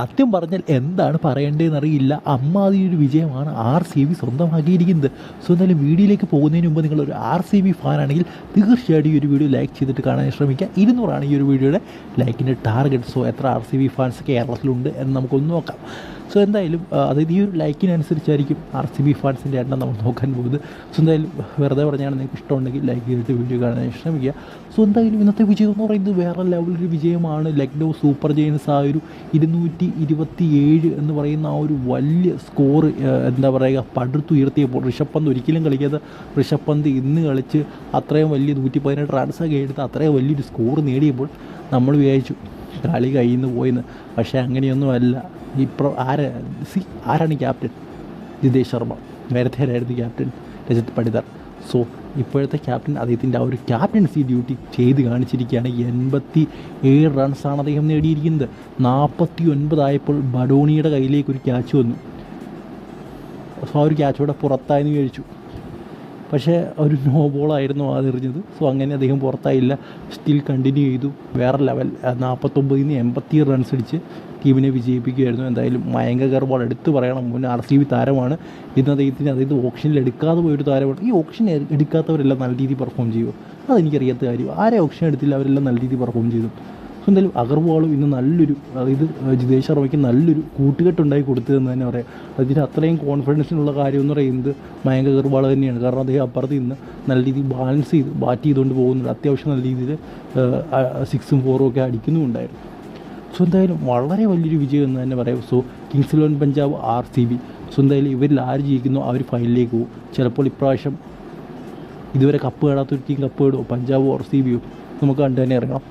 സത്യം പറഞ്ഞാൽ എന്താണ് പറയേണ്ടതെന്ന് അറിയില്ല അമ്മാതി ഒരു വിജയമാണ് ആർ സി ബി സ്വന്തമാക്കിയിരിക്കുന്നത്. സോ എന്തായാലും വീഡിയോയിലേക്ക് പോകുന്നതിന് മുമ്പ് നിങ്ങളൊരു ആർ സി ബി ഫാൻ ആണെങ്കിൽ തീർച്ചയായിട്ടും ഈ ഒരു വീഡിയോ ലൈക്ക് ചെയ്തിട്ട് കാണാൻ ശ്രമിക്കുക ഇരുന്നൂറാണ് ഈ ഒരു വീഡിയോയുടെ ലൈക്കിന്റെ ടാർഗറ്റ്. സോ എത്ര ആർ സി ബി ഫാൻസ് കേരളത്തിലുണ്ട് എന്ന് നമുക്കൊന്ന് നോക്കാം. സോ എന്തായാലും അതായത് ഈ ഒരു ലൈക്കിനനുസരിച്ചായിരിക്കും ആർ സി ബി ഫാൻസിന്റെ എണ്ണം നമ്മൾ നോക്കാൻ പോകുന്നത്. സോ എന്തായാലും വെറുതെ പറഞ്ഞാണ് നിങ്ങൾക്ക് ഇഷ്ടമുണ്ടെങ്കിൽ ലൈക്ക് ചെയ്തിട്ട് വീഡിയോ കാണാൻ ശ്രമിക്കുക. സോ എന്തായാലും ഇന്നത്തെ വിജയം എന്ന് പറയുന്നത് വേറെ ലെവലൊരു വിജയമാണ്. ലക്നൗ സൂപ്പർ ജയൻസ് ആ ഒരു ഇരുന്നൂറ്റി ഇരുപത്തി ഏഴ് എന്ന് പറയുന്ന ആ ഒരു വലിയ സ്കോർ എന്താ പറയുക പടുത്തുയർത്തിയപ്പോൾ ഋഷഭ് പന്ത് ഒരിക്കലും കളിക്കാതെ ഋഷഭ് പന്ത് ഇന്ന് കളിച്ച് അത്രയും വലിയ നൂറ്റി പതിനെട്ട് റൺസൊക്കെ എടുത്ത് അത്രയും വലിയൊരു സ്കോർ നേടിയപ്പോൾ നമ്മൾ വിചാരിച്ചു കളി കയ്യിൽ പോയിന്ന്. പക്ഷേ അങ്ങനെയൊന്നുമല്ല. ഇപ്പോൾ ആരാ സി ആരാണ് ക്യാപ്റ്റൻ ജിതേഷ് ശർമ്മ. നേരത്തെ ആരായിരുന്നു ക്യാപ്റ്റൻ രജത് പടിദർ സോ ഇപ്പോഴത്തെ ക്യാപ്റ്റൻ അദ്ദേഹത്തിന്റെ ആ ഒരു ക്യാപ്റ്റൻസി ഡ്യൂട്ടി ചെയ്ത് കാണിച്ചിരിക്കുകയാണ്. എൺപത്തി ഏഴ് റൺസാണ് അദ്ദേഹം നേടിയിരിക്കുന്നത്. നാൽപ്പത്തി ഒൻപതായപ്പോൾ ബഡോണിയുടെ കയ്യിലേക്ക് ഒരു ക്യാച്ച് വന്നു. സോ ആ ഒരു ക്യാച്ചോടെ പുറത്തായെന്ന് വിചാരിച്ചു. പക്ഷേ ഒരു നോ ബോളായിരുന്നു അതെറിഞ്ഞത് സോ അങ്ങനെ അദ്ദേഹം പുറത്തായില്ല. സ്റ്റിൽ കണ്ടിന്യൂ ചെയ്തു. വേറെ ലെവൽ നാൽപ്പത്തൊമ്പതിൽ നിന്ന് എൺപത്തി റൺസ് അടിച്ച് ടീമിനെ വിജയിപ്പിക്കുകയായിരുന്നു. എന്തായാലും മയങ്ക ഗർവാൾ എടുത്തു പറയണം. മുൻ ആർ സി ബി താരമാണ്. ഇന്ന് അദ്ദേഹത്തിന് അതായത് ഓപ്ഷനിൽ എടുക്കാതെ പോയൊരു താരമാണ്. ഈ ഓപ്ഷൻ എടുക്കാത്തവരെല്ലാം നല്ല രീതിയിൽ പെർഫോം ചെയ്യുമോ അതെനിക്കറിയാത്ത കാര്യം. ആരെ ഓപ്ഷൻ എടുത്തില്ല അവരെല്ലാം നല്ല രീതിയിൽ പെർഫോം ചെയ്തു. എന്തായാലും അഗർവാളും ഇന്ന് നല്ലൊരു അതായത് ജിതേഷ് ശർമ്മയ്ക്ക് നല്ലൊരു കൂട്ടുകെട്ടുണ്ടായി കൊടുത്തതെന്ന് തന്നെ പറയാം. അതിന് അത്രയും കോൺഫിഡൻസിനുള്ള കാര്യം എന്ന് പറയുന്നത് മയങ്ക അഗർവാൾ തന്നെയാണ്. കാരണം അദ്ദേഹം അപ്പുറത്ത് ഇന്ന് നല്ല രീതിയിൽ ബാലൻസ് ചെയ്ത് ബാറ്റ് ചെയ്തുകൊണ്ട് പോകുന്നുണ്ട്. അത്യാവശ്യം നല്ല രീതിയിൽ സിക്സും ഫോറും ഒക്കെ അടിക്കുന്നുമുണ്ടായിരുന്നു. സോ എന്തായാലും വളരെ വലിയൊരു വിജയം എന്ന് തന്നെ പറയാം. So kings eleven Punjab R C B so എന്തായാലും ഇവരിൽ ആര് ജയിക്കുന്നു അവർ ഫൈനലിലേക്ക് പോകും. ചിലപ്പോൾ ഇപ്രാവശ്യം ഇതുവരെ കപ്പ് കേടാത്തൊരു ടീം കപ്പ് കേടുമോ പഞ്ചാബോ ആർ സി ബിയോ നമുക്ക് കണ്ടു തന്നെ അറിയണം